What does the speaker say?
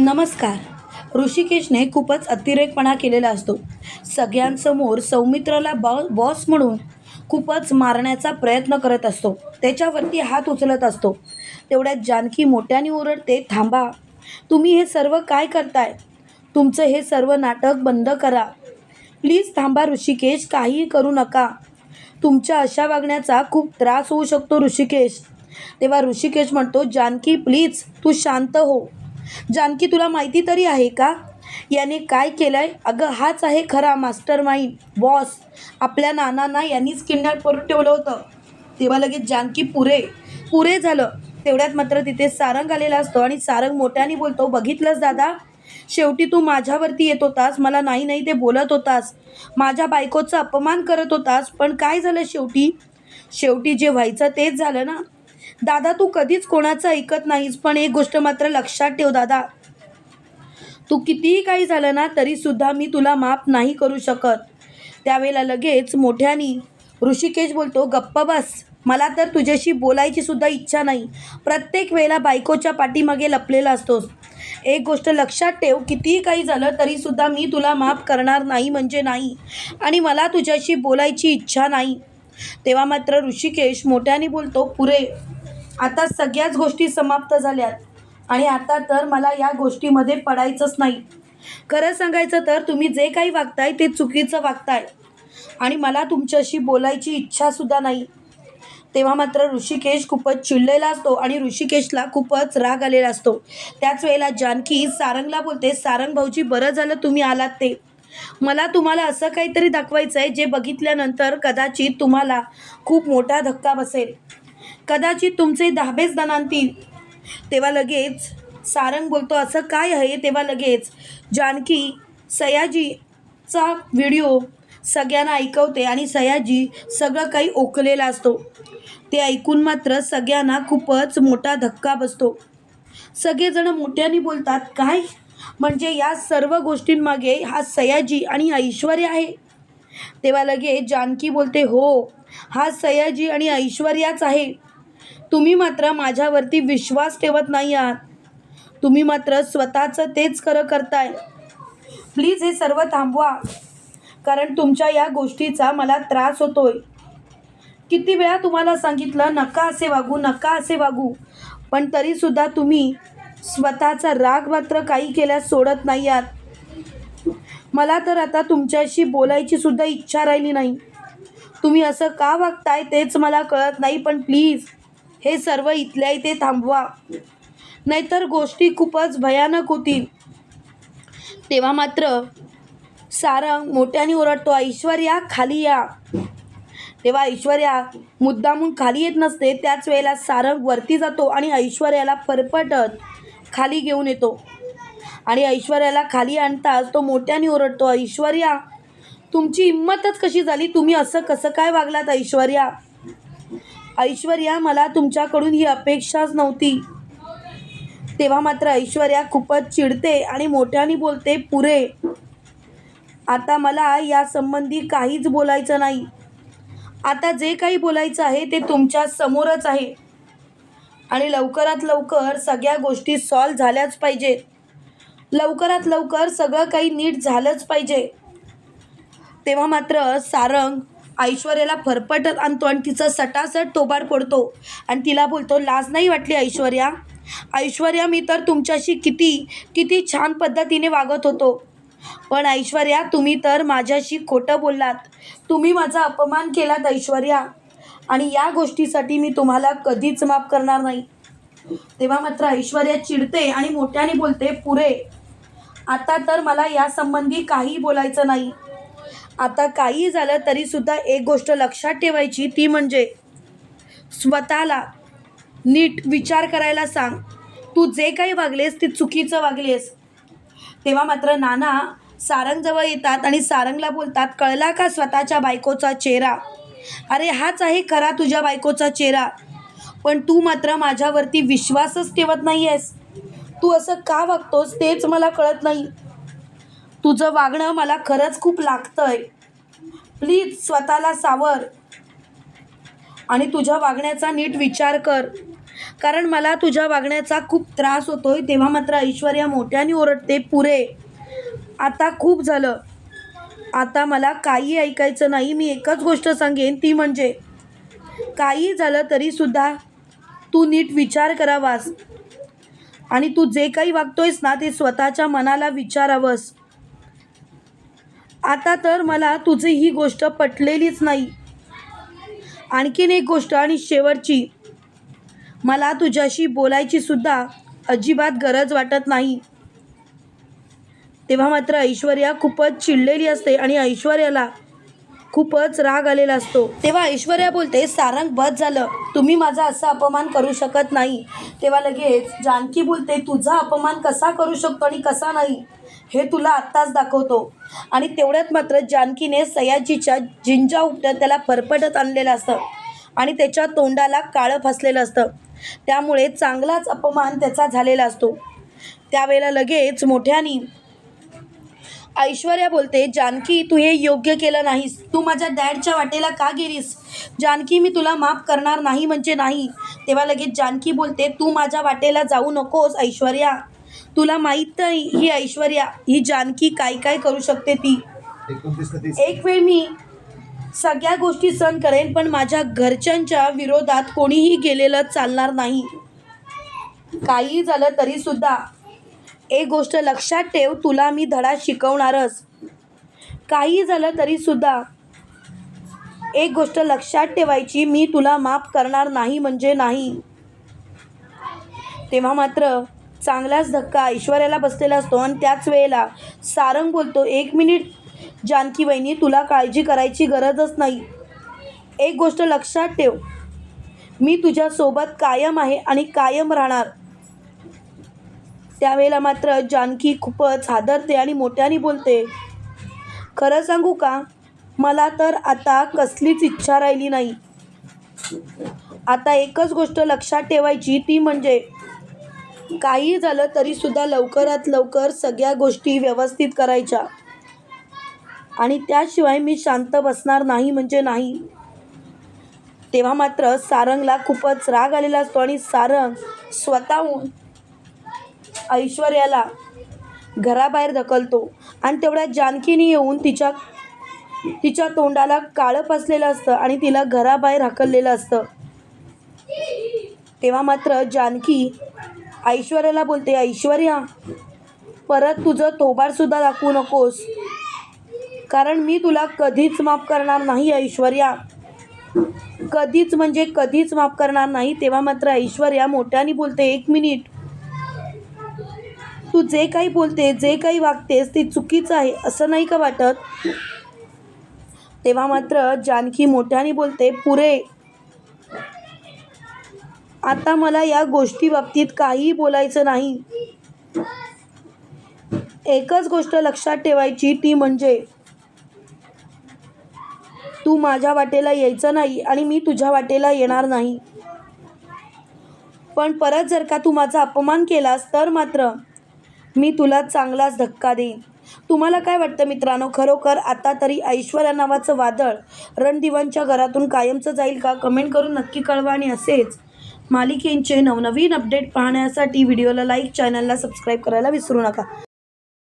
नमस्कार. ऋषिकेशने खूपच अतिरेकपणा केलेला असतो. सगळ्यांसमोर सौमित्राला बॉ बॉस म्हणून खूपच मारण्याचा प्रयत्न करत असतो. त्याच्यावरती हात उचलत असतो. तेवढ्यात जानकी मोठ्याने ओरडते थांबा. तुम्ही हे सर्व काय करताय? तुमचं हे सर्व नाटक बंद करा. प्लीज थांबा ऋषिकेश काहीही करू नका. तुमच्या अशा वागण्याचा खूप त्रास होऊ शकतो ऋषिकेश. तेव्हा ऋषिकेश म्हणतो जानकी प्लीज तू शांत हो. जानकी तुला माहिती तरी आहे का? याने काय केलं आहे अगं हाच आहे खरा मास्टर माइंड बॉस आपल्या नानांना यांनीच किडनॅप करून ठेवलं होतं. तेव्हा लगेच जानकी पुरे पुरे झालं. तेवढ्यात मात्र तिथे सारंग आलेला असतो आणि सारंग मोठ्याने बोलतो बघितलंस दादा शेवटी तू माझ्यावरती येत होतास मला नाही नाही ते बोलत होतास. माझ्या बायकोचा अपमान करत होतास पण काय झालं शेवटी? शेवटी जे व्हायचं तेच झालं ना? दादा तू कधीच कोणाचं ऐकत नाहीस पण एक गोष्ट मात्र लक्षात ठेव दादा. तू कितीही काही झालं ना तरीसुद्धा मी तुला माफ नाही करू शकत. त्यावेळेला लगेच मोठ्यानी ऋषिकेश बोलतो गप्प बस. मला तर तुझ्याशी बोलायची सुद्धा इच्छा नाही. प्रत्येक वेळेला बायकोच्या पाठीमागे लपलेला असतोस. एक गोष्ट लक्षात ठेव कितीही काही झालं तरीसुद्धा मी तुला माफ करणार नाही म्हणजे नाही. आणि मला तुझ्याशी बोलायची इच्छा नाही. तेव्हा मात्र ऋषिकेश मोठ्याने बोलतो पुरे आता सगळ्याच गोष्टी समाप्त झाल्यात. आणि आता तर मला या गोष्टीमध्ये पडायचंच नाही. खरं सांगायचं तर तुम्ही जे काही वागताय ते चुकीचं वागताय. आणि मला तुमच्याशी बोलायची इच्छासुद्धा नाही. तेव्हा मात्र ऋषिकेश खूपच चिडलेला असतो आणि ऋषिकेशला खूपच राग आलेला असतो. त्याच वेळेला जानकी सारंगला बोलते सारंग भाऊजी बरं झालं तुम्ही आलात ते. मला तुम्हाला असं काहीतरी दाखवायचं आहे जे बघितल्यानंतर कदाचित तुम्हाला खूप मोठा धक्का बसेल. कदाचित तुमचे दहाबेच दणांतील तेव्हा लगेच सारंग बोलतो असं काय आहे? तेव्हा लगेच जानकी सयाजीचा व्हिडिओ सगळ्यांना ऐकवते आणि सयाजी सगळं काही ओकलेला असतो. ते ऐकून मात्र सगळ्यांना खूपच मोठा धक्का बसतो. सगळेजण मोठ्याने बोलतात काय? म्हणजे या सर्व गोष्टींमागे हा सयाजी आणि ऐश्वर्या आहे? तेव्हा लगेच जानकी बोलते हो हा सयाजी आणि ऐश्वर्याच आहे. तुम्ही मात्र माझ्यावरती विश्वास ठेवत नाही आहात. तुम्ही मात्र स्वतःचं तेच खरं करताय. प्लीज हे सर्व थांबवा कारण तुमच्या या गोष्टीचा मला त्रास होतोय. किती वेळा तुम्हाला सांगितलं नका असे वागू नका असे वागू पण तरीसुद्धा तुम्ही स्वतःचा राग मात्र काही केल्यास सोडत नाही आहात. मला तर आता तुमच्याशी बोलायची सुद्धा इच्छा राहिली नाही. तुम्ही असं का वागताय तेच मला कळत नाही पण प्लीज हे सर्व इथल्या इथे थांबवा. नाहीतर गोष्टी खूपच भयानक होतील. तेव्हा मात्र सारंग मोठ्याने ओरडतो ऐश्वर्या खाली या. तेव्हा ऐश्वर्या मुद्दामून खाली येत नसते. त्याच वेळेला सारंग वरती जातो आणि ऐश्वर्याला फरफटत खाली घेऊन येतो. आणि ऐश्वर्याला खाली आणताच तो मोठ्याने ओरडतो ऐश्वर्या तुमची हिंमतच कशी झाली? तुम्ही असं कसं काय वागलात ऐश्वर्या? ऐश्वर्या मला तुमच्याकडून ही अपेक्षाच नव्हती. तेव्हा मात्र ऐश्वर्या खूपच चिडते आणि मोठ्याने बोलते पुरे आता मला या संबंधी काहीच बोलायचं नाही. आता जे काही बोलायचं आहे ते तुमच्या समोरच आहे. आणि लवकरात लवकर सगळ्या गोष्टी सॉल्व झाल्याच पाहिजेत. लवकरात लवकर सगळं काही नीट झालंच पाहिजे. तेव्हा मात्र सारंग ऐश्वर्याला फरफटत आणतो आणि तिचं सटासट तोबाड पडतो आणि तिला बोलतो लाज नाही वाटली ऐश्वर्या? ऐश्वर्या मी तर तुमच्याशी किती किती छान पद्धतीने वागत होतो. पण ऐश्वर्या तुम्ही तर माझ्याशी खोटं बोललात. तुम्ही माझा अपमान केलात ऐश्वर्या. आणि या गोष्टीसाठी मी तुम्हाला कधीच माफ करणार नाही. तेव्हा मात्र ऐश्वर्या चिडते आणि मोठ्याने बोलते पुरे आता तर मला यासंबंधी काही बोलायचं नाही. आता काही झालं तरीसुद्धा एक गोष्ट लक्षात ठेवायची ती म्हणजे स्वतःला नीट विचार करायला सांग. तू जे काही वागलेस ते चुकीचं वागलेस. तेव्हा मात्र नाना सारंगजवळ येतात आणि सारंगला बोलतात कळला का स्वतःच्या बायकोचा चेहरा? अरे हाच आहे खरा तुझ्या बायकोचा चेहरा. पण तू मात्र माझ्यावरती विश्वासच ठेवत नाही आहेस तू असं का वागतोस तेच मला कळत नाही. तुझं वागणं मला खरंच खूप लागतंय. प्लीज स्वतःला सावर. आणि तुझ्या वागण्याचा नीट विचार कर. कारण मला तुझ्या वागण्याचा खूप त्रास होतोय तेव्हा मात्र ऐश्वर्या मोठ्याने ओरडते पुरे आता खूप झालं. आता मला काही ऐकायचं नाही मी एकच गोष्ट सांगेन ती म्हणजे काही झालं तरीसुद्धा तू नीट विचार करावास. आणि तू जे काही वागतोयस ना ते स्वतःच्या मनाला विचारावंस. आता तर मला तुझी ही गोष्ट पटलेलीच नाही. आणखीन एक गोष्ट आणि शेवटची. मला तुझ्याशी बोलायची सुद्धा अजिबात गरज वाटत नाही. तेव्हा मात्र ऐश्वर्या खूपच चिडलेली असते आणि ऐश्वर्याला खूपच राग आलेला असतो. तेव्हा ऐश्वर्या बोलते सारंग बस झालं. तुम्ही माझा असा अपमान करू शकत नाही. तेव्हा लगेच जानकी बोलते तुझा अपमान कसा करू शकतो आणि कसा नाही? हे तुला आत्ताच दाखवतो. आणि तेवढ्यात मात्र जानकीने सयाजीच्या जिंजा उपट्यात त्याला फरफटत आणलेलं असतं आणि त्याच्या तोंडाला काळं फसलेलं असतं. त्यामुळे चांगलाच अपमान त्याचा झालेला असतो. त्यावेळेला लगेच मोठ्यानी ऐश्वर्या बोलते जानकी तू हे योग्य केलं नाहीस. तू माझ्या डॅडच्या वाटेला का गेलीस? जानकी मी तुला माफ करणार नाही म्हणजे नाही. तेव्हा लगेच जानकी बोलते तू माझ्या वाटेला जाऊ नकोस ऐश्वर्या. तुला माहीत नाही ही ऐश्वर्या ही जानकी काय काय करू शकते ती. एक वेळ मी सगळ्या गोष्टी सहन करेन पण माझ्या घरच्यांच्या विरोधात कोणीही गेलेलं चालणार नाही. काही झालं तरीसुद्धा एक गोष्ट लक्षात ठेव तुला मी धडा शिकवणारच. काही झालं तरीसुद्धा एक गोष्ट लक्षात ठेवायची मी तुला माफ करणार नाही म्हणजे नाही. तेव्हा मात्र चांगलाच धक्का ऐश्वर्याला बसलेला असतो आणि त्याच वेळेला सारंग बोलतो एक मिनिट जानकी वहिनी तुला काळजी करायची गरजच नाही. एक गोष्ट लक्षात ठेव. मी तुझ्यासोबत कायम आहे आणि कायम राहणार. त्यावेळेला मात्र जानकी खूपच हादरते आणि मोठ्याने बोलते खरं सांगू का? मला तर आता कसलीच इच्छा राहिली नाही. आता एकच गोष्ट लक्षात ठेवायची ती म्हणजे काही झालं तरीसुद्धा लवकरात लवकर सगळ्या गोष्टी व्यवस्थित करायच्या. आणि त्याशिवाय मी शांत बसणार नाही म्हणजे नाही. तेव्हा मात्र सारंगला खूपच राग आलेला असतो आणि सारंग स्वतःहून ऐश्वर्याला घराबाहेर ढकलतो आणि तेवढ्या जानकीने येऊन तिच्या तिच्या तोंडाला काळं फसलेलं असतं आणि तिला घराबाहेर हकललेलं असतं. तेव्हा मात्र जानकी ऐश्वर्याला बोलते ऐश्वर्या परत तुझं थोबारसुद्धा दाखवू नकोस. कारण मी तुला कधीच माफ करणार नाही ऐश्वर्या. कधीच म्हणजे कधीच माफ करणार नाही. तेव्हा मात्र ऐश्वर्या मोठ्याने बोलते एक मिनिट. तू जे काही बोलते जे काही वागतेस ते चुकीचं आहे असं नाही का वाटत? तेव्हा मात्र जानकी मोठ्याने बोलते पुरे आता मला या गोष्टी बाबतीत काहीही बोलायचं नाही. एकच गोष्ट लक्षात ठेवायची ती म्हणजे तू माझ्या वाटेला यायचं नाही आणि मी तुझ्या वाटेला येणार नाही. पण परत जर का तू माझा अपमान केलास तर मात्र मी तुला चांगलाच धक्का देईन. तुम्हाला काय वाटतं मित्रांनो? खरोखर आता तरी ऐश्वर्या नावाचं वादळ रणदिवांच्या घरातून कायमचं जाईल का? कमेंट करून नक्की कळवा आणि असेच. मालिकेंचे नवनवीन अपडेट पाहण्यासाठी व्हिडिओला लाईक चॅनलला सबस्क्राईब करायला विसरू नका.